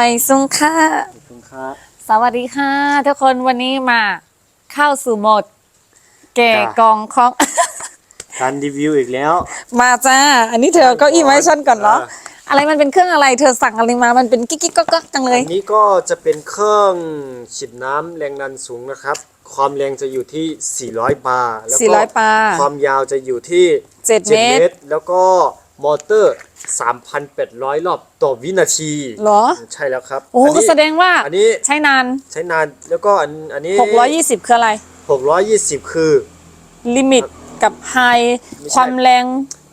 ไปสุงค่ะ ขอบคุณครับ สวัสดีค่ะ ทุกคนวันนี้มาเข้าสู่โหมดเกะจ้ะ กองของ การรีวิวอีกแล้ว มาจ้า อันนี้เธอเอาเก็อีไว้ฉันก่อนเนาะอ่าอะไรมันเป็นเครื่องอะไร เธอสั่งอะไรมา มันเป็นกิ๊กกิ๊กก๊อกก๊อกจังเลย อันนี้ก็จะเป็นเครื่องฉีดน้ำแรงดันสูงนะครับ ความแรงจะอยู่ที่ 400 บาร์แล้วก็400บาร์ความยาวจะอยู่ที่เจ็ด7เมตร แล้วก็มอเตอร์ 3,800 รอบต่อวินาที เหรอ ใช่แล้วครับโอ้นนี้ แสดงว่าอันนี้ ใช้นาน ใช้นานแล้วก็อันอันนี้ 620 คืออะไร 620 คือ ลิมิตกับไฮไม่ใช่ ความแรง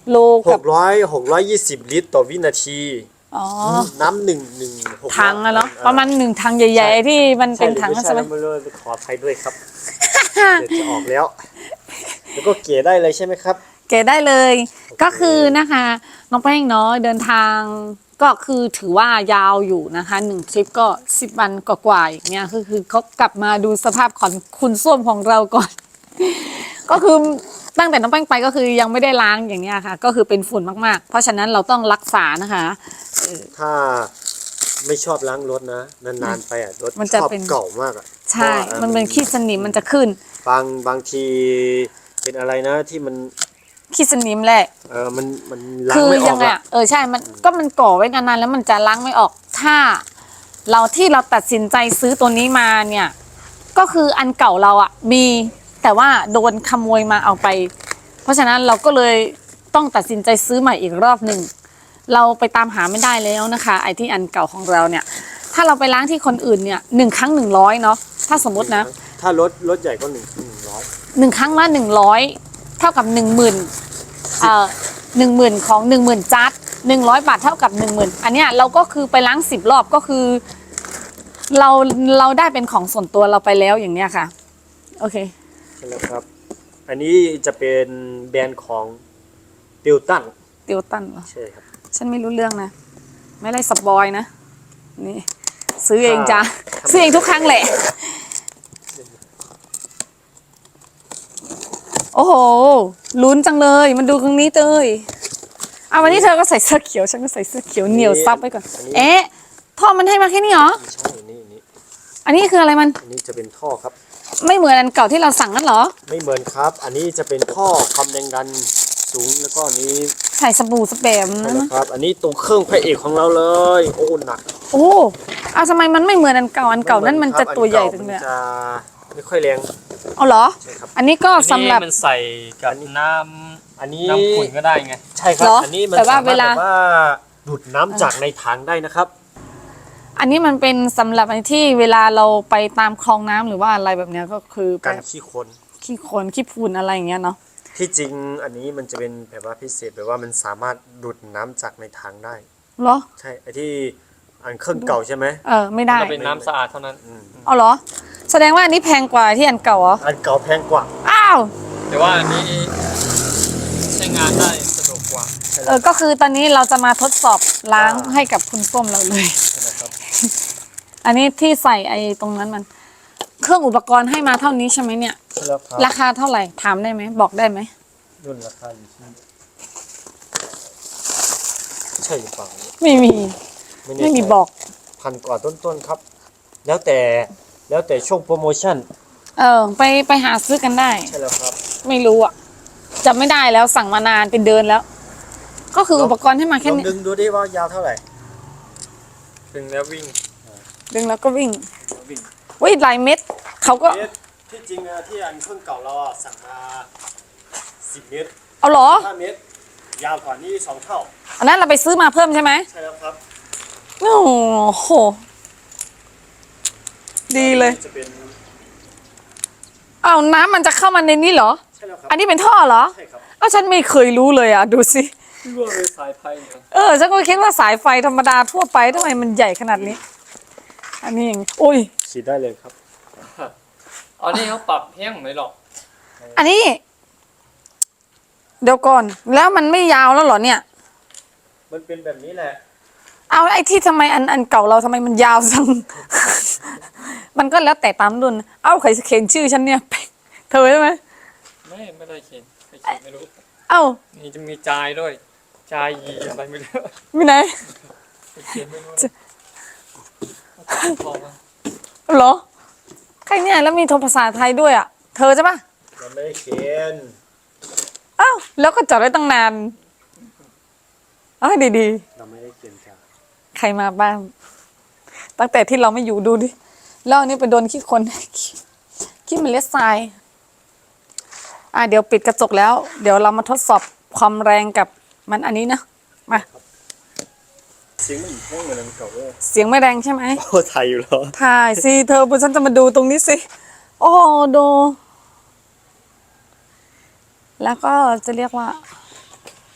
โลกับ 600 620 ลิตรต่อวินาที อ๋อ น้ำหนึ่งหนึ่งหกถังอะเนาะประมาณหนึ่งถังใหญ่ ๆ ที่มันเป็นถังใช่ใช่ไหมหรือไม่ใช่ไม่รู้ขออภัยด้วยครับ เดี๋ยวจะออกแล้ว แล้วก็เกลี่ยได้เลยใช่ไหมครับ เก๋ได้เลย ก็คือนะคะน้องแป้งเนาะเดินทางก็คือถือว่ายาวอยู่นะคะหนึ่งทริปก็สิบวันกว่าๆอย่างเงี้ยคือคือเขากลับมาดูสภาพของคุณส้วมของเราก่อน ก็คือตั้งแต่น้องแป้งไปก็คือยังไม่ได้ล้างอย่างเนี้ยค่ะ ก็คือเป็นฝุ่นมากๆ เพราะฉะนั้นเราต้องรักษานะคะถ้าไม่ชอบล้างรถนะ นานๆไปอะรถมันจะชอบเป็น เก่ามากอะใช่พราะว่ามันเป็นขี้สนิมมันจะขึ้น บางบางทีเป็นอะไรนะที่มัน ขี้สนิมแหละ เออมันมันล้างคือไม่อยัอกงไงอะอะเออใช่มันก็มันก่อไว้นานๆแล้วมันจะล้างไม่ออก ถ้า เราที่เราตัดสินใจซื้อตัวนี้มาเนี่ย ก็คืออันเก่าเราอะมีแต่ว่าโดนขโมยมาเอาไป เพราะฉะนั้นเราก็เลยต้องตัดสินใจซื้อใหม่อีกรอบหนึ่งเราไปตามหาไม่ได้แล้วนะคะ ไอ้ที่อันเก่าของเราเนี่ย ถ้าเราไปล้างที่คนอื่นเนี่ยหนึ่งครั้งหนึ่งร้อยเนาะถ้าสมมตินะ ถ้ารถรถใหญ่ก็หนึ่งหนึ่งร้อยหนึ่งครั้งละหนึ่งร้อย เท่ากับหนึ่งหมื่นเอ่อหนึ่งหมื่นของหนึ่งหมื่นจัดหนึ่งร้อยบาทเท่ากับหนึ่งหมื่นอันเนี้ยเราก็คือไปล้างสิบรอบก็คือ เราเราได้เป็นของส่วนตัวเราไปแล้วอย่างเนี้ยค่ะ โอเคใช่แล้วครับ อันนี้จะเป็นแบรนด์ของติวตันติวตันเหรอใช่ครับ ฉันไม่รู้เรื่องนะ ไม่ได้สปอยนะ นี่ ซื้อเองจ้ะครับซื้อเองทุกครั้งแหละ โอ้โห ลุ้นจังเลย มันดูตรงนี้เตยเอาวันนี้เธอก็ใส่เสื้อเขียว ฉันก็ใส่เสื้อเขียวเหนียวซับไว้ก่อน เอ๊ะ ท่อมันให้มาแค่นี้เหรอไม่ใช่นี่นี่อันนี้คืออะไรมัน อันนี้จะเป็นท่อครับ ไม่เหมือนอันเก่าที่เราสั่งนั่นเหรอ ไม่เหมือนครับ อันนี้จะเป็นท่อความแรงดันสูงแล้วก็อันนี้ใส่สบู่สเปรย์ใช่นะแล้วครับ อันนี้ตัวเครื่องพระเอกของเราเลย โอ้หนัก โอ้เอาทำไมมันไม่เหมือนอันเก่า อันเก่านั่นมันจะตัวใหญ่จังเลยอันก่ามันจะไม่ค่อยแรง เอาเหรอ ใช่ครับ อันนี้ก็สำหรับ อันนี้มันใส่กับน้อันนี้ำน้ำขุ่นก็ได้ไง ใช่ครับเหรออันนี้มันแต่ว่าสามารถเวลา แบบว่าดูดน้ำจากในถังได้นะครับ อันนี้มันเป็นสำหรับอันที่เวลาเราไปตามคลองน้ำหรือว่าอะไรแบบเนี้ยก็คือแบการบขี้คนขี้โคลนขี้ฝุ่นอะไรอย่างเงี้ยเนาะ ที่จริงอันนี้มันจะเป็นแบบว่าพิเศษแบบว่ามันสามารถดูดน้ำจากในถังได้ เหรอ ใช่ไอที่อันเครื่องเก่าใช่ไหม เออไม่ได้ ก็เป็นน้ำสะอาดเท่านั้นอืมเอาเหรอ แสดงว่าอันนี้แพงกว่าที่อันเก่าเหรอ อันเก่าแพงกว่า อ้าว แต่ว่าอันนี้ใช้งานได้สะดวกกว่าเออ ก็คือตอนนี้เราจะมาทดสอบล้างให้กับคุณส้มเราเลย ใช่ไหมครับอันนี้ที่ใส่ไอ้ตรงนั้นมัน เครื่องอุปกรณ์ให้มาเท่านี้ใช่ไหมเนี่ย ใช่แล้วครับราคาเท่าไหร่ ถามได้ไหม บอกได้ไหม รุ่นราคาอยู่ที่ใช่หรือเปล่าไม่มี แน่ใจไม่มีบอก พันกว่าต้นๆครับ แล้วแต่ แล้วแต่ช่วงโปรโมชั่นเออ ไปไปหาซื้อกันได้ ใช่แล้วครับ ไม่รู้อะจำไม่ได้แล้วสั่งมานานเป็นเดือนแล้ว ก็คืออุปกรณ์ให้มาลแค่องนี้ดึงดูดิว่ายาวเท่าไหร่ถึงแล้ววิ่ง ดึงแล้วก็วิ่งวิ่งวิ่งหลายเม็ดเขาก็เมตรที่จริงอะที่อันเครื่องเก่าเราอะสั่งมา10เมตรเอาเหรอ5เมตร ยาวกว่านี้สองเท่า อันนั้นเราไปซื้อมาเพิ่มใช่ไหมใช่แล้วครับ โอ้โห ดีเลย จะเป็นเอาน้ำมันจะเข้ามาในนี้เหรอ ใช่แล้วครับอันนี้เป็นท่อเหรอใช่ครับเอาฉันไม่เคยรู้เลยอะ ดูสิคิดว่าเป็นสายไฟเหรอเออฉันก็คิดว่าสายไฟธรรมดาทั่วไปทำไมมันใหญ่ขนาดนี้ อันนี้อย่างโอ้ย ฉีดได้เลยครับ อันนี้เขาปรับแห้งไหมหรอกอันนี้ เดี๋ยวก่อน แล้วมันไม่ยาวแล้วเหรอเนี่ย มันเป็นแบบนี้แหละ เอาไอ้ที่ทำไมอันอันเก่าเราทำไมมันยาวจัง มันก็แล้วแต่ตามรุ่น เอ้าใครเขียนชื่อฉันเนี่ย เธอใช่ไหมไม่ไม่ได้เขียนไม่เขียนไม่รู้ เอ้านี่จะมีจายด้วย จายยีอะไรไม่รู้มีไหนไม่เขียนไม่รู้บอกว่าเหรอใครเนี่ยแล้วมีโทรภาษาไทยด้วยอะ เธอใช่ปะมันไม่ได้เขียนอ้าวแล้วก็จอดไว้ตั้งนานเอ้ยดีเราไม่ได้เขียนจ้ะๆใครมาบ้างตั้งแต่ที่เราไม่อยู่ดูดิ แล้วอันนี้ไปโดนขี้คนขี้มันเล็ดทราย อะเดี๋ยวปิดกระจกแล้ว เดี๋ยวเรามาทดสอบความแรงกับมันอันนี้นะ มา เสียงมันอีกแค่เหมือนเก่าเลยเสียงไม่แรงใช่ไหมโอ้ไทยอยู่แล้วถ่ายสิเธอพวกฉันจะมาดูตรงนี้สิ โอ้ดู แล้วก็จะเรียกว่า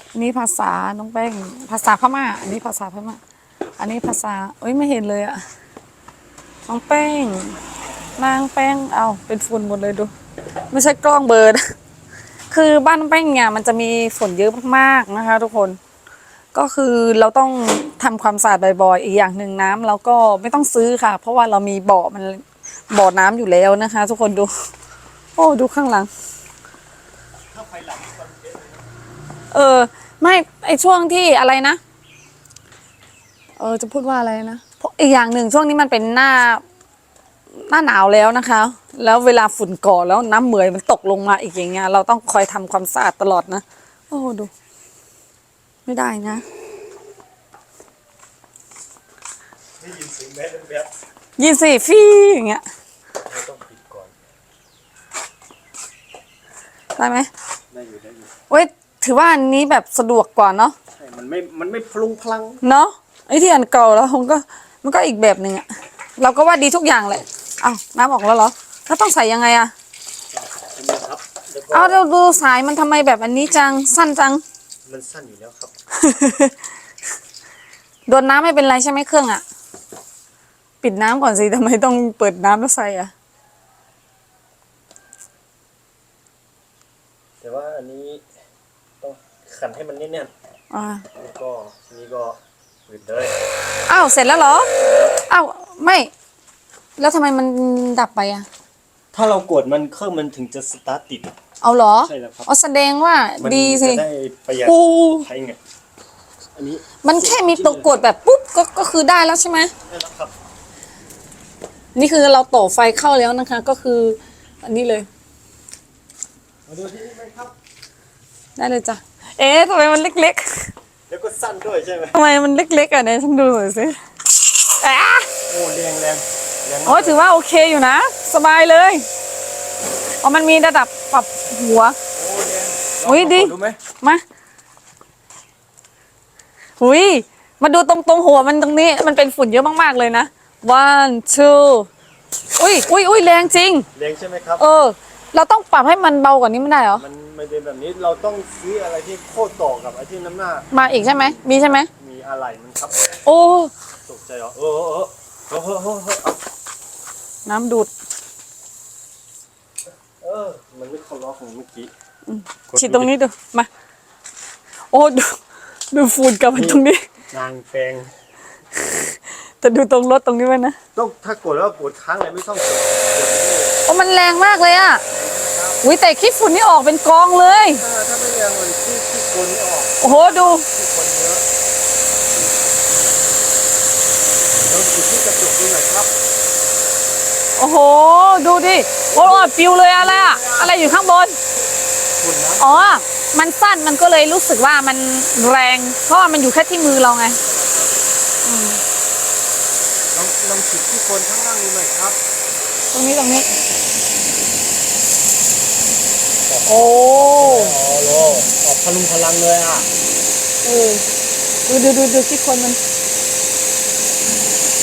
อันนี้ภาษาน้องแป้งภาษาพม่า อันนี้ภาษาพม่า อันนี้ภาษาเอ้ยไม่เห็นเลยอะ น้องแป้ง นางแป้งเอาเป็นฝุ่นหมดเลยดู ไม่ใช่กล้องเบอร์นะคือบ้านแป้งเนี่ยมันจะมีฝนเยอะมากๆนะคะ ทุกคนก็คือเราต้องทำความสะอาดบ่อยๆอีกอย่างหนึ่งน้ำเราก็ไม่ต้องซื้อค่ะ เพราะว่าเรามีบ่อมันบ่อน้ำอยู่แล้วนะคะ ทุกคนดู โอ้ดูข้างหลังเออ ไม่ไอช่วงที่อะไรนะ เออจะพูดว่าอะไรนะ อีกอย่างหนึ่งช่วงนี้มันเป็นหน้า หน้าหนาวแล้วนะคะ แล้วเวลาฝุ่นก่อแล้วน้ำเหมอยมันตกลงมาอีกอย่างเงี้ย เราต้องคอยทำความสะอาดตลอดนะ โอ้ดู ไม่ได้นะได้ยินเสียงแม่แบบยินสิฟี่อย่างเงี้ยเราต้องปิดก่อน ได้ไหมได้อยู่ได้อยู่เว้ยถือว่าอันนี้แบบสะดวกกว่าเนาะใช่มันไม่ มันไม่พลุงพลัง เนาะไอ้ที่อันเก่าแล้วมันก็ มันก็อีกแบบหนึ่งอะเราก็ว่าดีทุกอย่างแหละเอ้าน้ำออกแล้วเหรอแล้วต้องใส่ยังไงอะใช่ไหมครับแล้วก็เอาเราดูสายมันทำไมแบบอันนี้จังสั้นจัง มันสั้นอยู่แล้วครับ โดนน้ำไม่เป็นไรใช่ไหมเครื่องอะปิดน้ำก่อนสิทำไมต้องเปิดน้ำแล้วใส่อะแต่ว่าอันนี้ต้องขันให้มันแน่นอ่าๆแล้วก็นี่ก็ ปิดเลยอ้าวเสร็จแล้วเหรออ้าวไม่ แล้วทำไมมันดับไปอะถ้าเรากดมันเครื่องมันถึงจะสตาร์ทติด เอาเหรอใช่แล้วครับ อ๋อแสดงว่ามัดีสิ จะได้ประหยัดปูใช้ไงอันนี้มันแค่มีตัวกดแบบปุ๊บก็ก็คือได้แล้วใช่ไหม ได้แล้วครับ นี่คือเราต่อไฟเข้าแล้วนะคะ ก็คือ อันนี้เลย มาดูที่นี่ไหมครับ ได้เลยจ้ะ เอ๊ะทำไมมันเล็ก แล้วก็สั้นด้วยใช่ไหมๆทำไมมันเล็กๆอะเนี่ยฉันดูหน่อยสิอะโอ้แรงแรงแรงโอ้ยถือว่าโอเคอยู่นะ สบายเลยอ๋อมันมีระดับปรับหัว โอ้แรงอุ๊ยดีดูไหมมาหุยมาดูตรงตรงๆหัวมันตรงนี้ มันเป็นฝุ่นเยอะมากๆเลยนะ one two อุ้ยอุ้ยอุ้ยแรงจริง แรงใช่ไหมครับ เออ เราต้องปรับให้มันเบากว่านี้ไม่ได้เหรอ มันไม่เป็นแบบนี้เราต้องซื้ออะไรที่โคตรต่อกับไอ้ที่น้ำหน้า มาอีกใช่ไหม มีใช่ไหม มีอะไรมันครับโอ้ ตกใจเหรอเออเออเออเออเออเออเออน้ำดูด เออมันไม่เข้าล็อกของเมื่อกี้กฉีดตรงนี้ดู มา โอ้ดูดูฝุ่นกลับมาตรงนี้ นางแปงแต่ดูตรงรถตรงนี้ไว้นะ ต้องถ้ากดแล้วกดค้างเลยไม่ต้องกดโอ้มันแรงมากเลยอะ อุ้ยแต่คลิปฝุ่นนี่ออกเป็นกองเลย ถ้าถ้าไม่แรงเลยที่ที่คนไม่ออกโอ้โหดูที่คนเยอะต้องจุดที่กระจกดูหน่อยครับโอ้โห ดูดิโอ้โหปิวเลยอะไรอะอะไรอยู่ข้างบน ฝุ่นนะอ๋อ มันสั้นมันก็เลยรู้สึกว่ามันแรง เพราะว่ามันอยู่แค่ที่มือเราไงลองลองจุดที่คนข้างล่างดูหน่อยครับ ตรงนี้ตรงนี้ โอ้อ๋อโลออกพลุงพลังเลยอะ เออดูดูดูดูที่คนมัน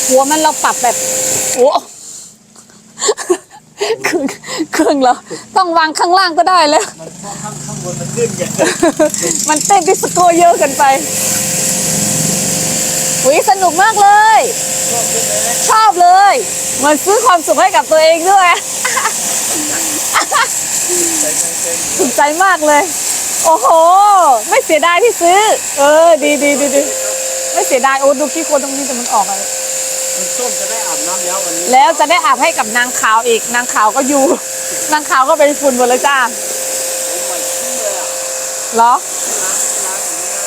หัวมันเราปรับแบบโอ้เครื่องเครื่องเราต้องวางข้างล่างก็ได้แล้ว มันข้างข้างข้างบนมันขึ้นไงมันเต้นดิสโก้เยอะเกันไปหุยสนุกมากเลย ชอบเลย เหมือนซื้อความสุขให้กับตัวเองด้วย ถูกใจมากเลย โอ้โห ไม่เสียดายที่ซื้อ เออ ดีดีดีดีไม่เสียดายโอ้ดูขี้โคลนตรงนี้แต่มันออกอะไรคุณส้มจะได้อาบน้ำแล้ววันนี้แล้วจะได้อาบให้กับนางขาวอีก นางขาวก็อยู่ นางขาวก็เป็นฝุ่นหมดเลยจ้าโอ้มันขึ้นเลยอะเหรอล้างล้างอย่างนี้นะ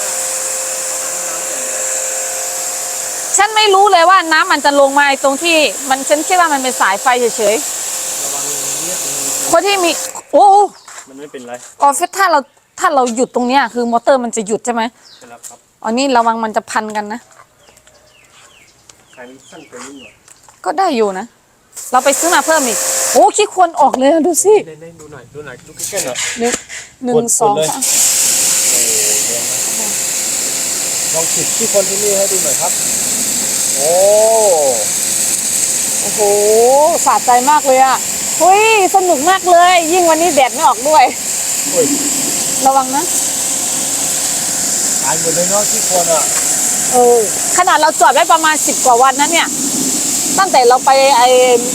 ใฉันไม่รู้เลยว่าน้ำมันจะลงมาไอ้ตรงที่ มันฉันคิดว่ามันเป็นสายไฟเฉยระวังเนี่ยตรงนี้ๆคนที่มี โอ้โหมันไม่เป็นไรออฟฟิศถ้าเราถ้าเราหยุดตรงเนี้ยคือมอเตอร์มันจะหยุดใช่ไหมใช่แล้วครับอ๋อนี่ระวังมันจะพันกันนะสายมันสั้นกว่านี้หน่อยก็ได้อยู่นะ เราไปซื้อมาเพิ่มอีก โอ้ขี้ควนออกเลยอะดูสิเล่นๆดูหน่อยดูหน่อยดูใกล้ๆหน่อย หนึ่งหนึ่กงดสองกดเลย สามลองฉีดที่คนที่นี่ให้ดูหน่อยครับ โอ้โอ้โหสะใจมากเลยอะ เฮ้ยสนุกมากเลย ยิ่งวันนี้แดดไม่ออกด้วยโอ้ยระวังนะหายหมดเลยเนาะที่คนอะเออขนาดเราจอดไว้ประมาณสิบกว่าวันนั้นเนี่ย ตั้งแต่เราไปไอ้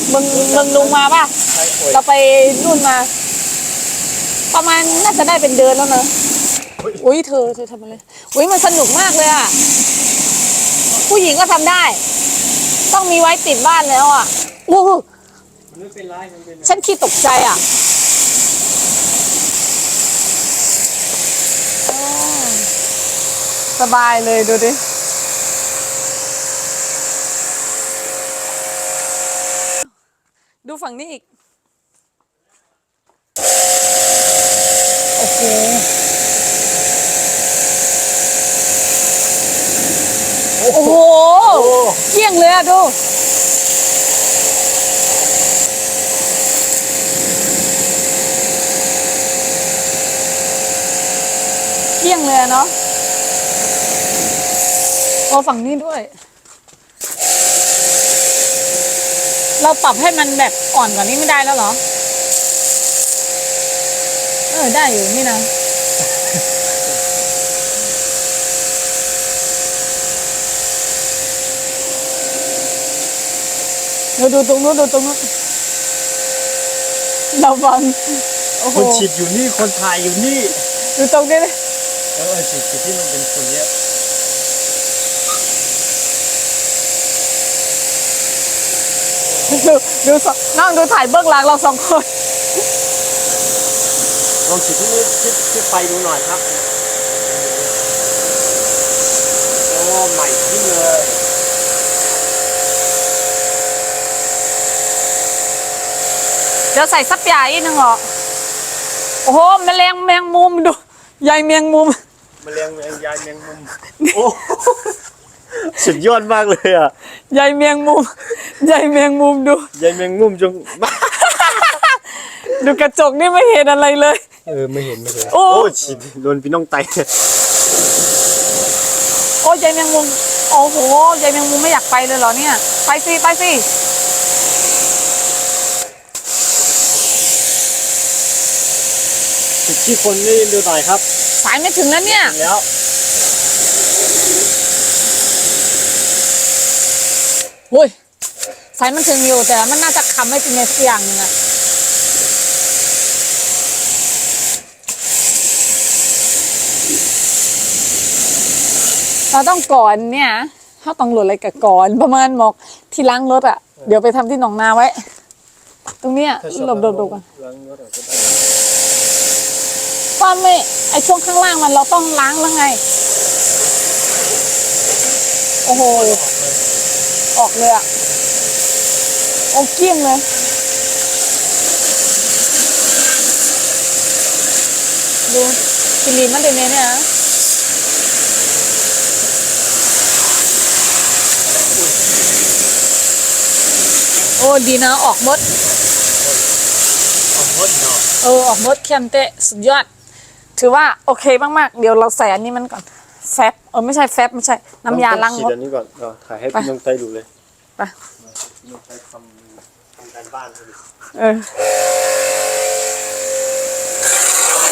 เมืองเมืองลุงมาป่ะใช่โอ้ยเราไปนู่นมา ประมาณน่าจะได้เป็นเดือนแล้วเนอะอุ้ยเธอเธอทำอะไรอุ้ยมันสนุกมากเลยอะ ผู้หญิงก็ทำได้ ต้องมีไว้ติดบ้านแล้วอะโอ้โห มันไม่เป็นไรมันเป็นฉันขี้ตกใจอะอ๋อสบายเลยดูดิ ดูฝั่งนี้อีก โอ้โหโอ้โห เกลี้ยงเลยอะดู เกลี้ยงเลยอะเนาะโอ้ฝั่งนี้ด้วย เราปรับให้มันแบบอ่อนกว่านี้ไม่ได้แล้วเหรอ เออ ได้อยู่นี่นะเราดูตรงนู้นดูตรงนู้นระวังโอ้โหคนฉีดอยู่นี่คนถ่ายอยู่นี่ ดูตรงนี้ดิเอ อฉีดฉีดที่มันเป็นคนเนี้ยดูดูสองนั่งดูถ่ายเบื้องหลังเราสองคนลองฉีดที่นี่ที่ที่ไฟดูหน่อยครับโอ้ใหม่ขึ้นเลยเดี๋ยวใส่ซับยาอีกนึงเหรอ โอ้โหแมลงแมงมุมดู ใยแมงมุม แมลงแมงยายแมงมุมโอ้สุดยอดมากเลยอะใยแมงมุมใยแมงมุมดู ยายแมงมุมจงดูกระจกนี่ไม่เห็นอะไรเลย เออไม่เห็นไม่เห็นโอ้ฉีดโดนพี่น้องไตโอ้ใยแมงมุมโอ้โหใยแมงมุมไม่อยากไปเลยเหรอเนี่ย ไปสิไปสิฉีดที่คนนี่ดูหน่อยครับ สายไม่ถึงแล้วเนี่ย แล้วโอ้ยสายมันถึงอยู่แต่มันน่าจะคำไม่เป็นในสักอย่างหนึงอะเราต้องก่อนเนี่ยเขาต้องหลุดอะไรกับก่อน ประมาณบอกที่ล้างรถอะเดี๋ยวไปทำที่หนองนาไว้ ตรงเนี้ยถ้าชอบหลบหลบหลบกันล้างรถอาจจะได้ว่าไม่ ไอช่วงข้างล่างมันเราต้องล้างแล้วไง โอ้โห ออกเลยอะโอ้เกลี้ยงเลย ดูกินลีมันเดนเนี่ยนะโอ้ดีนะ ออกหมดเอารถเนาะเออ ออกหมดแคมเตะสุดยอด ถือว่าโอเคมากๆ เดี๋ยวเราใส่อันนี้มันก่อน แฟบเออไม่ใช่แฟบไม่ใช่ น้ำยาล้างฉีรดถอันนี้ก่อนเอาถ่ายให้ไปพี่น้องไตดูเลยไป พี่น้องไตทำทำการบ้านให้ดูเออ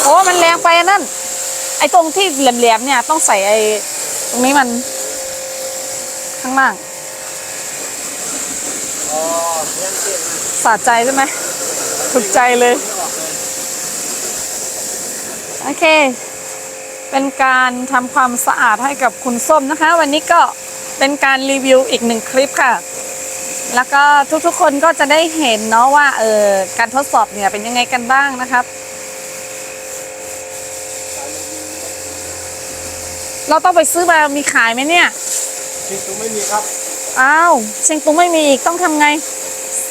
โอ้มันแรงไปอันนั่น ไอ้ตรงที่แหลมๆเนี่ยต้องใส่ไอ้ตรงนี้มัน ข้างล่าง อ๋อเลี้ยงเก่งสะใจใช่ไหมถูกใจเลย โอเค เป็นการทำความสะอาดให้กับคุณส้มนะคะ วันนี้ก็เป็นการรีวิวอีกหนึ่งคลิปค่ะ แล้วก็ทุกๆคนก็จะได้เห็นเนาะว่าเออการทดสอบเนี่ยเป็นยังไงกันบ้างนะครับ เราต้องไปซื้อมามีขายไหมเนี่ยจริงๆไม่มีครับ อ้าวเชียงตุงไม่มีอีกต้องทำไง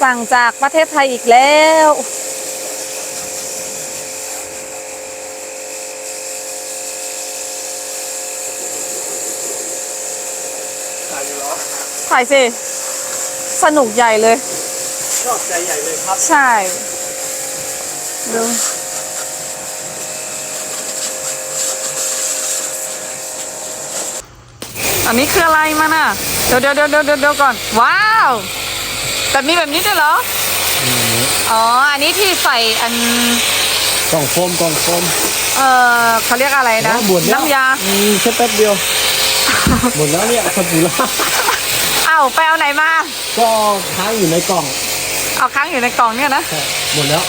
สั่งจากประเทศไทยอีกแล้ว ถ่ายอยู่เหรอ ถ่ายสิ สนุกใหญ่เลย ชอบใจใหญ่เลยครับ ใช่ ดูอันนี้คืออะไรมันอะเดี๋ยวเดี๋ยวเดี๋ยวเดี๋ยวเดี๋ยวก่อน ว้าวแบบนี้แบบนี้ด้วยเหรอ อ๋อ อันนี้ที่ใส่อันกล่องโฟมกล่องโฟมเออเขาเรียกอะไรนะหมดแล้วน้ำยา อืมแค่แป๊บเดียว หมดแล้วเนี่ยสบู่ละเอ้าไปเอาไหนมา ก็ค้างอยู่ในกล่องเอาค้างอยู่ในกล่องเนี่ยนะ ใช่หมดแล้ว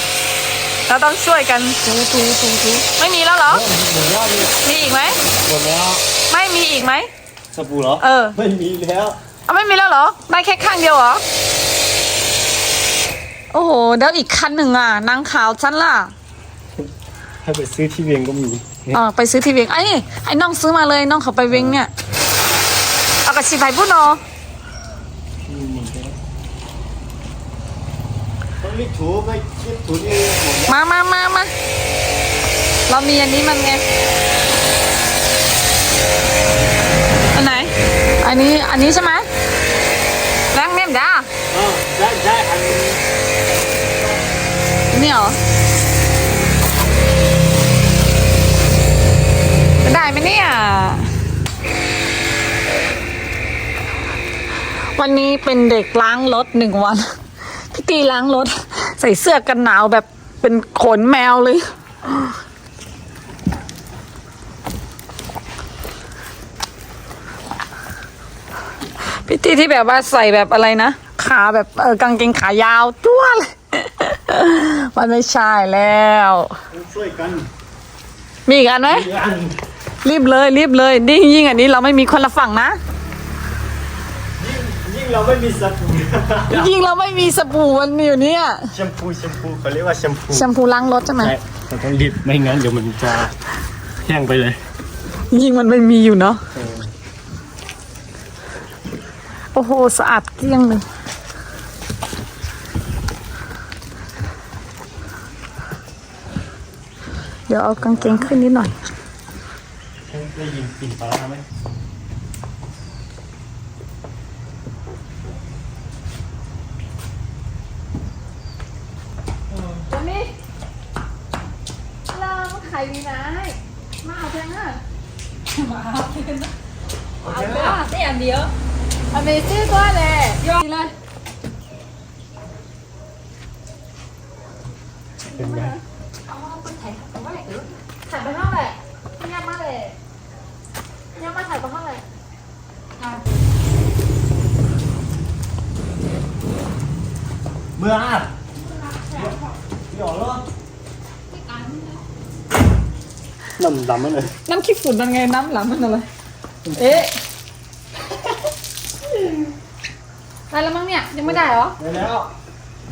เราต้องช่วยกันถูถูถูถูไม่มีแล้วเหรอ หมดแล้วเนี่ยมีอีกไหม หมดแล้วไม่มีอีกไหม สบู่เหรอเออ ไม่มีแล้วเอาไม่มีแล้วเหรอ ได้แค่ข้างเดียวเหรอ โอ้โหแล้วอีกคันหนึ่งอะนางขาวฉันล่ะให้ไปซื้อที่เวียงก็มีเออไปซื้อที่เวียงไอ้ไอ้น้องซื้อมาเลยน้องเขาไปเวียงเนี่ย เอากระชีไปพูดเนาะ ต้อง รีบถูไม่รีบถูนี่หมดมามามามาเรามีอันนี้มันไง อันไหน อันนี้ อันนี้ใช่ไหมแรงเมี่ยมจ้าเออได้ได้อันนี้นี่เหรอได้ไหมเนี่ย วันนี้เป็นเด็กล้างรถหนึ่งวัน พี่ตีล้างรถ ใส่เสื้อกันหนาวแบบเป็นขนแมวเลยพี่ตีที่แบบว่าใส่แบบอะไรนะ ขาแบบเออกางเกงขายาวจ้วเลยมันไม่ใช่แล้ว ช่วยกัน มีอีกอันไหมรีบเลยรีบเลยนี่ยิ่งอันนี้เราไม่มีคนละฝั่งนะ ยิ่งเราไม่มีส บู่ยิ่งเราไม่มีสบู่มันอยู่เนี่ยแชมพูแชมพูเขาเรียกว่าแชมพูแชมพูล้างรถใช่ไหมใช่เราต้องรีบไม่งั้นเดี๋ยวมันจะแห้งไปเลยยิ่งมันไม่มีอยู่เนาะโอ้โหสะอาดเกลี้ยงเลยเดี๋ยวเอากางเกงขึ้นนิดหน่อยได้ยินกลิ่นปลาร้าไหม วันนี้เราไข่ดีนะมาเอาเพียงอะมาเอาเพียงนะเอาเพียงได้อันเดียวอั นนี้ชื่อว่าอะไรยอดเลยเป็นไงถ่ายไปห้องแหละเงียบมากเลยเงียบมากถ่ายไปห้องเลยเมื่ออาดหยอดแล้วน้ำดำมันเลยน้ำขี้ฝุ่นมันไงน้ำหลังมันอะไร เอ๊ะ ได้แล้วมั้งเนี่ยยังไม่ได้เหรอ ได้แล้ว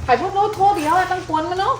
ถ่ายพวกโน้ตโทษเดียวอะต้องกวนมันเนาะ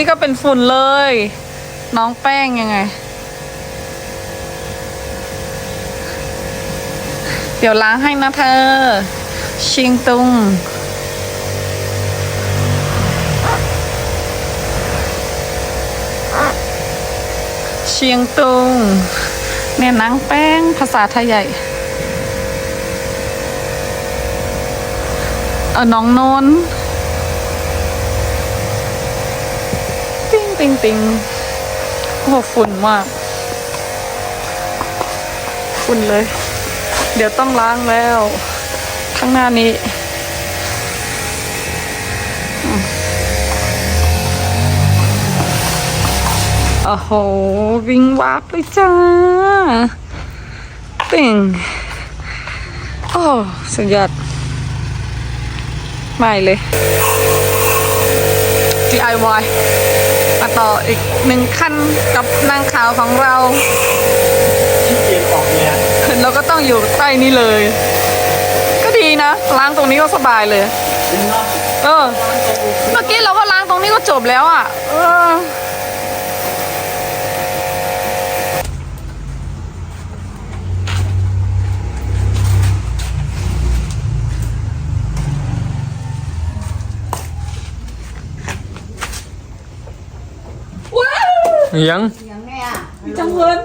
นนี้ก็เป็นฝุ่นเลย น้องแป้งยังไง เดี๋ยวล้างให้นะเธอ ชิงตุง เชียงตุง เนี่ยนางแป้งภาษาไทยใหญ่เออน้องนนท์ ติงติงโอ้ฝุ่นมาก ฝุ่นเลย เดี๋ยวต้องล้างแล้ว ข้างหน้านี้อืมเอโอ้โห วิ่งวับเลยจ้าเป่งโอ้สุดยอดไม่เลย DIY ต่ออีกหนึ่งขั้นกับนางขาวของเราที่เกียนออกเนี่ยเราก็ต้องอยู่ใต้นี้เลย ก็ดีนะล้างตรงนี้ก็สบายเลย จริงเนาะเออ เมื่อกี้เราก็ล้างตรงนี้ก็จบแล้วอะ เออ ยังจังเฮิน